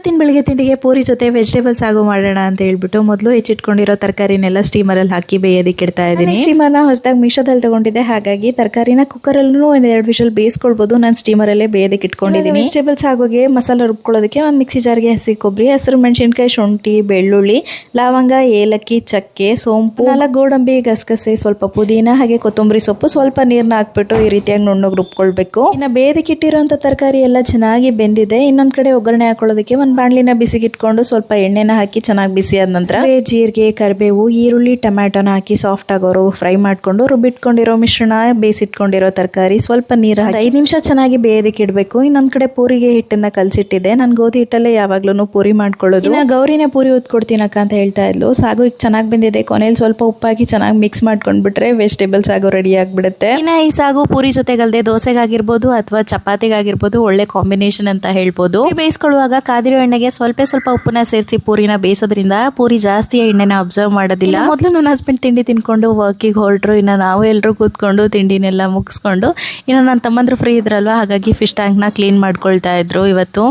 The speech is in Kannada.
ಇವತ್ತಿನ ಬೆಳಗ್ಗೆ ತಿಂಡಿಗೆ ಪೂರಿ ಜೊತೆ ವೆಜಿಟೇಬಲ್ಸ್ ಸಾಗು ಮಾಡೋಣ ಅಂತ ಹೇಳ್ಬಿಟ್ಟು ಮೊದಲು ಹೆಚ್ಚಿಟ್ಕೊಂಡಿರೋ ತರಕಾರಿನೆಲ್ಲ ಸ್ಟೀಮರಲ್ಲಿ ಹಾಕಿ ಬೇಯೋದಕ್ಕೆ ಇಡ್ತಾ ಇದ್ದೀನಿ. ಸ್ಟೀಮರ್ನ ಹೊಸದಾಗಿ ಮೀಶೋದಲ್ಲಿ ತಗೊಂಡಿದ್ದೆ. ಹಾಗಾಗಿ ತರಕಾರಿನ ಕುಕ್ಕರಲ್ಲೂ ಒಂದು ಎರಡು ವಿಷಲ್ ಬೇಯಿಸ್ಕೊಳ್ಬೋದು. ನಾನು ಸ್ಟೀಮರಲ್ಲೇ ಬೇಯೋದಕ್ಕೆ ಇಟ್ಕೊಂಡಿದ್ದೀನಿ. ವೆಜಿಟೇಬಲ್ಸ್ ಆಗೋಗೆ ಮಸಾಲ ರುಬ್ಕೊಳ್ಳೋದಕ್ಕೆ ಒಂದು ಮಿಕ್ಸಿ ಜಾರ್ಗೆ ಹಸಿ ಕೊಬ್ಬರಿ ಹಸಿರು ಮೆಣಸಿನ್ಕಾಯಿ ಶುಂಠಿ ಬೆಳ್ಳುಳ್ಳಿ ಲವಂಗ ಏಲಕ್ಕಿ ಚಕ್ಕೆ ಸೋಂಪು ನಾಲ್ಕು ಗೋಡಂಬಿ ಗಸಗಸೆ ಸ್ವಲ್ಪ ಪುದೀನ ಹಾಗೆ ಕೊತ್ತಂಬರಿ ಸೊಪ್ಪು ಸ್ವಲ್ಪ ನೀರನ್ನ ಹಾಕ್ಬಿಟ್ಟು ಈ ರೀತಿಯಾಗಿ ನುಣ್ಣಗೆ ರುಬ್ಕೊಳ್ಬೇಕು. ಇನ್ನು ಬೇಯೋದಕ್ಕೆ ಇಟ್ಟಿರೋಂಥ ತರಕಾರಿ ಎಲ್ಲ ಚೆನ್ನಾಗಿ ಬೆಂದಿದೆ. ಇನ್ನೊಂದು ಕಡೆ ಒಗ್ಗರಣೆ ಹಾಕೊಳ್ಳೋದಕ್ಕೆ ಒಂದು ಬಾಣಲಿನ ಬಿಸಿಗಿಟ್ಕೊಂಡು ಸ್ವಲ್ಪ ಎಣ್ಣೆನ ಹಾಕಿ ಚೆನ್ನಾಗಿ ಬಿಸಿ ಆದ ನಂತರ ಜೀರಿಗೆ ಕರಿಬೇವು ಈರುಳ್ಳಿ ಟೊಮ್ಯಾಟೊನ ಹಾಕಿ ಸಾಫ್ಟ್ ಆಗೋರು ಫ್ರೈ ಮಾಡ್ಕೊಂಡು ರುಬ್ಬಿಟ್ಕೊಂಡಿರೋ ಮಿಶ್ರಣ ಬೇಯಿಸಿಟ್ಕೊಂಡಿರೋ ತರಕಾರಿ ಸ್ವಲ್ಪ ನೀರು ಹಾಕಿ. ಐದು ನಿಮಿಷ ಚೆನ್ನಾಗಿ ಬೇಯೋದಕ್ಕೆ ಇಡಬೇಕು. ಇನ್ನೊಂದು ಕಡೆ ಪೂರಿಗೆ ಹಿಟ್ಟನ್ನ ಕಲಸಿಟ್ಟಿದ್ದೆ. ನಾನು ಗೋಧಿ ಹಿಟ್ಟಲ್ಲೇ ಯಾವಾಗ್ಲೂ ಪೂರಿ ಮಾಡ್ಕೊಳ್ಳೋದು. ನಾ ಗೌರಿನೇ ಪೂರಿ ಉತ್ಕೊಡ್ತೀನಕ್ಕ ಅಂತ ಹೇಳ್ತಾ ಇದ್ಲು. ಸಾಗು ಈಗ ಚೆನ್ನಾಗಿ ಬಂದಿದೆ. ಕೊನೆಯಲ್ಲಿ ಸ್ವಲ್ಪ ಉಪ್ಪಾಕಿ ಚೆನ್ನಾಗಿ ಮಿಕ್ಸ್ ಮಾಡ್ಕೊಂಡ್ಬಿಟ್ರೆ ವೆಜಿಟೇಬಲ್ಸ್ ಸಾಗು ರೆಡಿ ಆಗ್ಬಿಡುತ್ತೆ. ಇನ್ನ ಈ ಸಾಗು ಪೂರಿ ಜೊತೆಗಲ್ದೆ ದೋಸೆಗಾಗಿರ್ಬೋದು ಅಥವಾ ಚಪಾತಿಗಾಗಿರ್ಬೋದು ಒಳ್ಳೆ ಕಾಂಬಿನೇಷನ್ ಅಂತ ಹೇಳ್ಬೋದು. ಬೇಯಿಸ್ಕೊಳ್ಳುವಾಗ ಬೇಯಿಸ್ಕೊಳ್ಳುವಾಗ ಕಾದಿರೋ ಎಣ್ಣೆಗೆ ಸ್ವಲ್ಪ ಸ್ವಲ್ಪ ಉಪ್ಪನ್ನ ಸೇರಿಸಿ ಪೂರಿನ ಬೇಯಿಸೋದ್ರಿಂದ ಪೂರಿ ಜಾಸ್ತಿ ಎಣ್ಣೆನ ಅಬ್ಸರ್ವ್ ಮಾಡೋದಿಲ್ಲ. ಮೊದಲು ನನ್ನ ಹಸ್ಬೆಂಡ್ ತಿಂಡಿ ತಿನ್ಕೊಂಡು ವರ್ಕಿಗೆ ಹೊರಟ್ರು, ಇನ್ನು ನಾವು ಎಲ್ಲರೂ ಕೂತ್ಕೊಂಡು ತಿಂಡಿನೆಲ್ಲ ಮುಗಿಸ್ಕೊಂಡು, ಇನ್ನು ನನ್ನ ತಮ್ಮಂದ್ರು ಫ್ರೀ ಇದ್ರಲ್ವ, ಹಾಗಾಗಿ ಫಿಶ್ ಟ್ಯಾಂಕ್ನ ಕ್ಲೀನ್ ಮಾಡ್ಕೊಳ್ತಾ ಇದ್ರು ಇವತ್ತು.